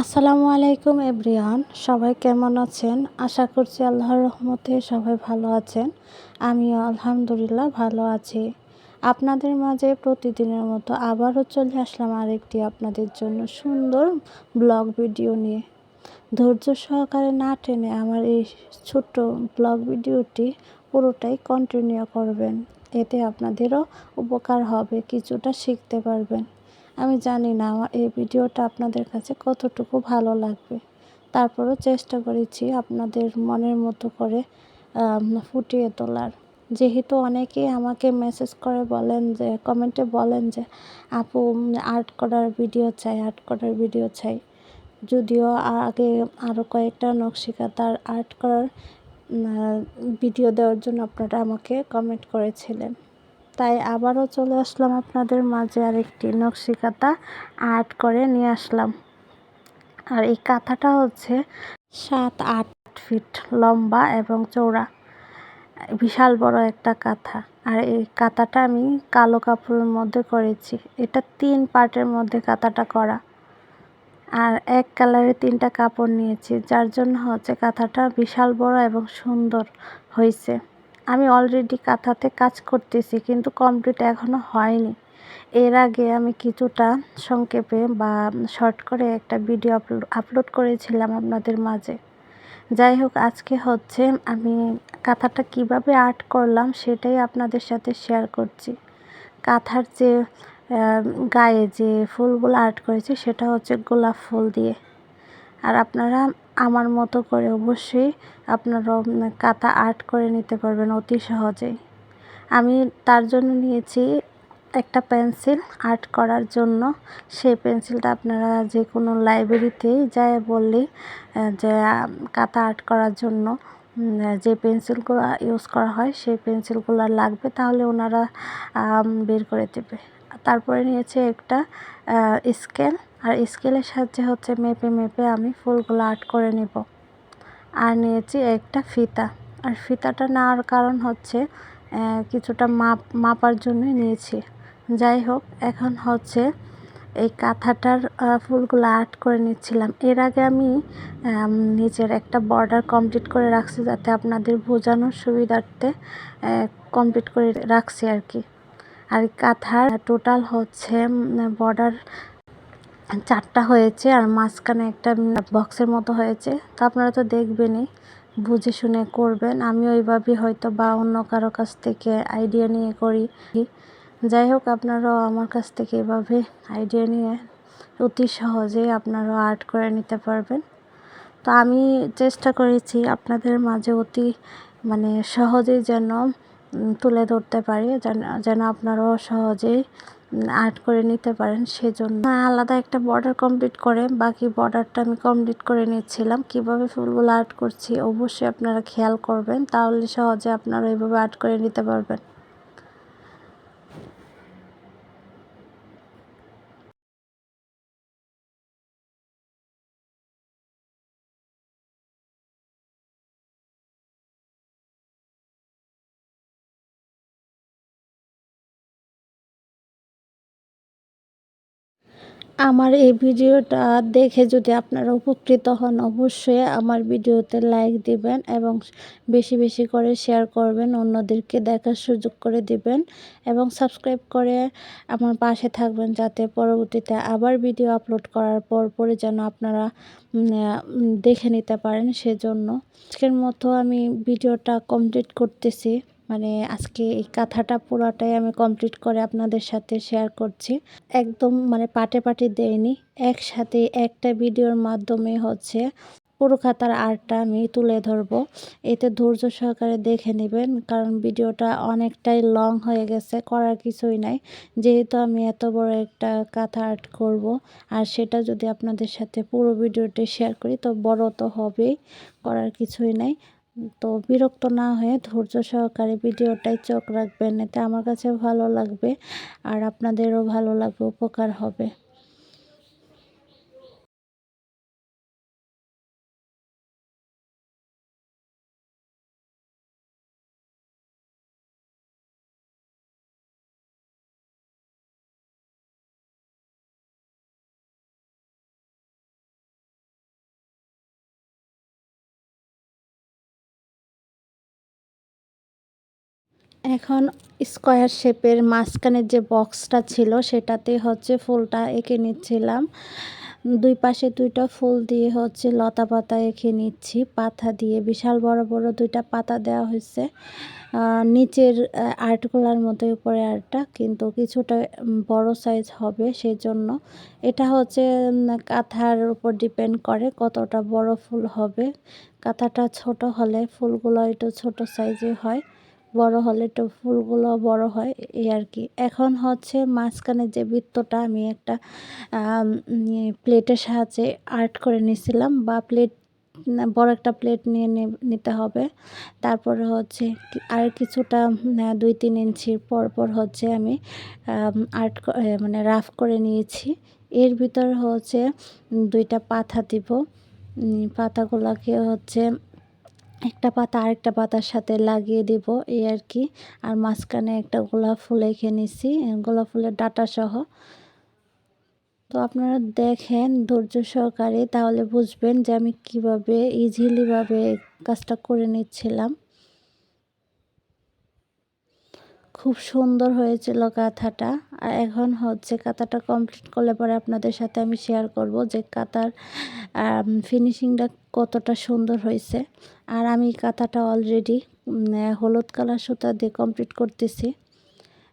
আসসালামু আলাইকুম এভরিওয়ান সবাই কেমন আছেন? আশা করছি আল্লাহর রহমতে সবাই ভালো আছেন। আমিও আলহামদুলিল্লাহ ভালো আছি। আপনাদের মাঝে প্রতিদিনের মতো আবারও চলে আসলাম আরেকটি আপনাদের জন্য সুন্দর ব্লগ ভিডিও নিয়ে। ধৈর্য সহকারে না টেনে আমার এই ছোট্ট ব্লগ ভিডিওটি পুরোটাই কন্টিনিউ করবেন। এতে আপনাদেরও উপকার হবে, কিছুটা শিখতে পারবেন। আমি জানি না আমার এই ভিডিওটা আপনাদের কাছে কতটুকু ভালো লাগবে। তারপরও চেষ্টা করেছি আপনাদের মনের মতো করে ফুটিয়ে তোলার। যেহেতু অনেকেই আমাকে মেসেজ করে বলেন যে কমেন্টে বলেন যে, আপু, আর্ট করার ভিডিও চাই, আর্ট করার ভিডিও চাই। যদিও আগে আরও কয়েকটা নকশিকাতার আর্ট করার ভিডিও দেওয়ার জন্য আপনারা আমাকে কমেন্ট করেছিলেন। তাই আবারও চলে আসলাম আপনাদের মাঝে আরেকটি নকশি কাঁথা আর্ট করে নিয়ে আসলাম। আর এই কাঁথাটা হচ্ছে সাত আট ফিট লম্বা এবং চৌড়া বিশাল বড় একটা কাঁথা। আর এই কাঁথাটা আমি কালো কাপড়ের মধ্যে করেছি। এটা তিন পার্টের মধ্যে কাঁথাটা করা। আর এক কালারে তিনটা কাপড় নিয়েছি, যার জন্য হচ্ছে কাঁথাটা বিশাল বড় এবং সুন্দর হয়েছে। আমি অলরেডি কাঁথাতে কাজ করতেছি, কিন্তু কমপ্লিট এখনও হয়নি। এর আগে আমি কিছুটা সংক্ষেপে বা শর্ট করে একটা ভিডিও আপলোড করেছিলাম আপনাদের মাঝে। যাই হোক, আজকে হচ্ছে আমি কাঁথাটা কীভাবে আর্ট করলাম সেটাই আপনাদের সাথে শেয়ার করছি। কাঁথার যে গায়ে যে ফুলগুলো আর্ট করেছি সেটা হচ্ছে গোলাপ ফুল দিয়ে। আর আপনারা আমার মতো করে অবশ্যই আপনারা কাঁথা আর্ট করে নিতে পারবেন অতি সহজেই। আমি তার জন্য নিয়েছি একটা পেন্সিল আর্ট করার জন্য। সেই পেন্সিলটা আপনারা যে কোনো লাইব্রেরিতেই যায় বললে যে, কাঁথা আর্ট করার জন্য যে পেন্সিলগুলো ইউজ করা হয়, সেই পেন্সিলগুলো লাগবে তাহলে ওনারা বের করে দেবে। তারপরে নিয়েছে একটা স্কেল আর স্কেলের সাহায্যে হচ্ছে মেপে মেপে আমি ফুলগুলো আর্ট করে নেব। আর নিয়েছি একটা ফিতা। আর ফিতাটা নেওয়ার কারণ হচ্ছে কিছুটা মাপ, মাপার জন্যই নিয়েছি। যাই হোক, এখন হচ্ছে এই কাঁথাটার ফুলগুলো আর্ট করে নিচ্ছিলাম। এর আগে আমি নিজের একটা বর্ডার কমপ্লিট করে রাখছি যাতে আপনাদের বোঝানোর সুবিধার্থে কমপ্লিট করে রাখছি আর কি। আর কাঁথার টোটাল হচ্ছে বর্ডার চারটা হয়েছে আর মাঝখানে একটা বক্সের মতো হয়েছে। তো আপনারা তো দেখবেনই, বুঝে শুনে করবেন। আমি ওইভাবেই হয়তো বা অন্য কারও কাছ থেকে আইডিয়া নিয়ে করি। যাই হোক, আপনারাও আমার কাছ থেকে এভাবে আইডিয়া নিয়ে অতি সহজেই আপনারাও আর্ট করে নিতে পারবেন। তো আমি চেষ্টা করেছি আপনাদের মাঝে অতি মানে সহজেই যেন তুলে ধরতে পারি, যেন আপনারাও সহজেই আর্ট করে নিতে পারেন সেজন্য। আলাদা একটা বর্ডার কমপ্লিট করে, বাকি বর্ডারটা আমি কমপ্লিট করে নিচ্ছিলাম। কীভাবে ফুলগুলো আর্ট করছি অবশ্যই আপনারা খেয়াল করবেন, তাহলে সহজে আপনারা এইভাবে আর্ট করে নিতে পারবেন। আমার এই ভিডিওটা দেখে যদি আপনারা উপকৃত হন, অবশ্যই আমার ভিডিওতে লাইক দিবেন এবং বেশি বেশি করে শেয়ার করবেন, অন্যদেরকে দেখার সুযোগ করে দিবেন এবং সাবস্ক্রাইব করে আমার পাশে থাকবেন যাতে পরবর্তীতে আবার ভিডিও আপলোড করার পর পরে যেন আপনারা দেখে নিতে পারেন। সেজন্য আজকের মতো আমি ভিডিওটা কমপ্লিট করতেছি। মানে আজকে এই কাঁথাটা পুরোটাই আমি কমপ্লিট করে আপনাদের সাথে শেয়ার করছি। একদম মানে পাটে পাটে দেয়নি, একসাথে একটা ভিডিওর মাধ্যমে হচ্ছে পুরো খাতার আর্টটা আমি তুলে ধরবো। এতে ধৈর্য সহকারে দেখে নেবেন, কারণ ভিডিওটা অনেকটাই লং হয়ে গেছে, করার কিছুই নাই। যেহেতু আমি এত বড় একটা কাঁথা আর্ট করব, আর সেটা যদি আপনাদের সাথে পুরো ভিডিওটি শেয়ার করি, তো বড় তো হবেই, করার কিছুই নাই। তো বিরক্ত না হয়ে ধৈর্য সহকারে ভিডিওটাই চোখ রাখবেন, এতে আমার কাছে ভালো লাগবে আর আপনাদেরও ভালো লাগবে, উপকার হবে। এখন স্কোয়ার শেপের মাঝখানের যে বক্সটা ছিল, সেটাতে হচ্ছে ফুলটা এঁকে নিচ্ছিলাম। দুই পাশে দুইটা ফুল দিয়ে হচ্ছে লতা পাতা এঁকে নিচ্ছি, পাতা দিয়ে। বিশাল বড় বড় দুইটা পাতা দেওয়া হয়েছে। নিচের আর্টগুলার মতো উপরে আর্টটা কিন্তু কিছুটা বড় সাইজ হবে সেই জন্য এটা হচ্ছে কাঁথার উপর ডিপেন্ড করে কতটা বড় ফুল হবে। কাঁথাটা ছোট হলে ফুলগুলো একটু ছোট সাইজে হয়। বড় হলে একটু ফুলগুলো বড় হয়, এই আর কি। এখন হচ্ছে মাঝখানে যে বৃত্তটা আমি একটা প্লেটের সাহায্যে আর্ট করে নিয়েছিলাম, বা প্লেট বড় একটা প্লেট নিয়ে নিতে হবে। তারপরে হচ্ছে আর কিছুটা দুই তিন ইঞ্চির পর পর হচ্ছে আমি আর্ট মানে রাফ করে নিয়েছি। এর ভিতর হচ্ছে দুইটা পাতা দিব। পাতাগুলোকে হচ্ছে একটা পাতা আরেকটা পাতার সাথে লাগিয়ে দিব, এই আর কি। আর মাঝখানে একটা গোলাপ ফুল এঁকে নিছি গোলাপ ফুলের ডাটা সহ। তো আপনারা দেখেন ধৈর্য সহকারে, তাহলে বুঝবেন যে আমি কীভাবে ইজিলিভাবে কাজটা করে নিচ্ছিলাম। খুব সুন্দর হয়েছিল কাঁথাটা। আর এখন হচ্ছে কাঁথাটা কমপ্লিট করলে পরে আপনাদের সাথে আমি শেয়ার করব যে কাঁথার ফিনিশিংটা কতটা সুন্দর হয়েছে। আর আমি কাঁথাটা অলরেডি হলুদ কালার সুতা দিয়ে কমপ্লিট করতেছি।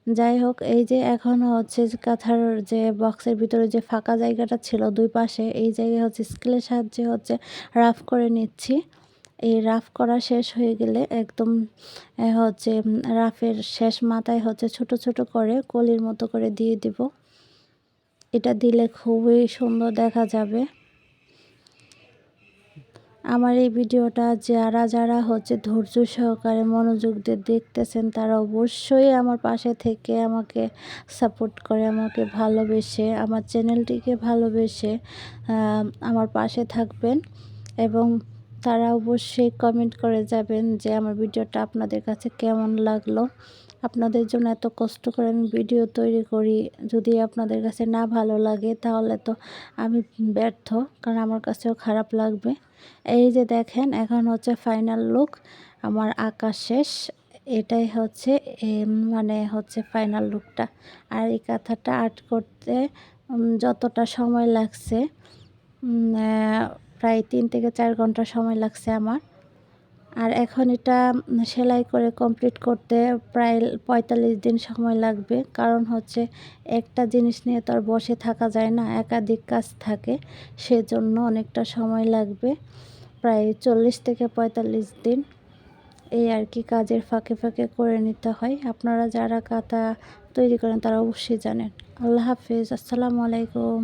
যাই হোক, এই যে এখন হচ্ছে কাঁথার যে বক্সের ভিতরে যে ফাঁকা জায়গাটা ছিল দুই পাশে, এই জায়গায় হচ্ছে স্কেলের সাহায্যে হচ্ছে রাফ করে নিচ্ছি। এই রাফ করা শেষ হয়ে গেলে একদম হচ্ছে রাফের শেষ মাথায় হচ্ছে ছোট ছোট করে কলির মতো করে দিয়ে দিব। এটা দিলে খুবই সুন্দর দেখা যাবে। আমার এই ভিডিওটা যারা যারা হচ্ছে ধৈর্য সহকারে মনোযোগ দিয়ে দেখতেছেন, তারা অবশ্যই আমার পাশে থেকে আমাকে সাপোর্ট করে, আমাকে ভালোবেসে, আমার চ্যানেলটিকে ভালোবেসে আমার পাশে থাকবেন এবং তারা অবশ্যই কমেন্ট করে যাবেন যে আমার ভিডিওটা আপনাদের কাছে কেমন লাগল। আপনাদের জন্য এত কষ্ট করে আমি ভিডিও তৈরি করি, যদি আপনাদের কাছে না ভালো লাগে তাহলে তো আমি ব্যর্থ, কারণ আমার কাছেও খারাপ লাগবে। এই যে দেখেন, এখন হচ্ছে ফাইনাল লুক আমার আঁকা শেষ। এটাই হচ্ছে মানে হচ্ছে ফাইনাল লুকটা আর এই কাঁথাটা আর্ট করতে যতটা সময় লাগছে প্রায় তিন থেকে চার ঘণ্টা সময় লাগছে আমার। আর এখন এটা সেলাই করে কমপ্লিট করতে প্রায় পঁয়তাল্লিশ দিন সময় লাগবে। কারণ হচ্ছে একটা জিনিস নিয়ে তো আর বসে থাকা যায় না, একাধিক কাজ থাকে, সেজন্য অনেকটা সময় লাগবে। প্রায় চল্লিশ থেকে পঁয়তাল্লিশ দিন এই আর কি কাজের ফাঁকে ফাঁকে করে নিতে হয়। আপনারা যারা কাতা তৈরি করেন তারা অবশ্যই জানেন। আল্লাহ হাফিজ, আসসালামু আলাইকুম।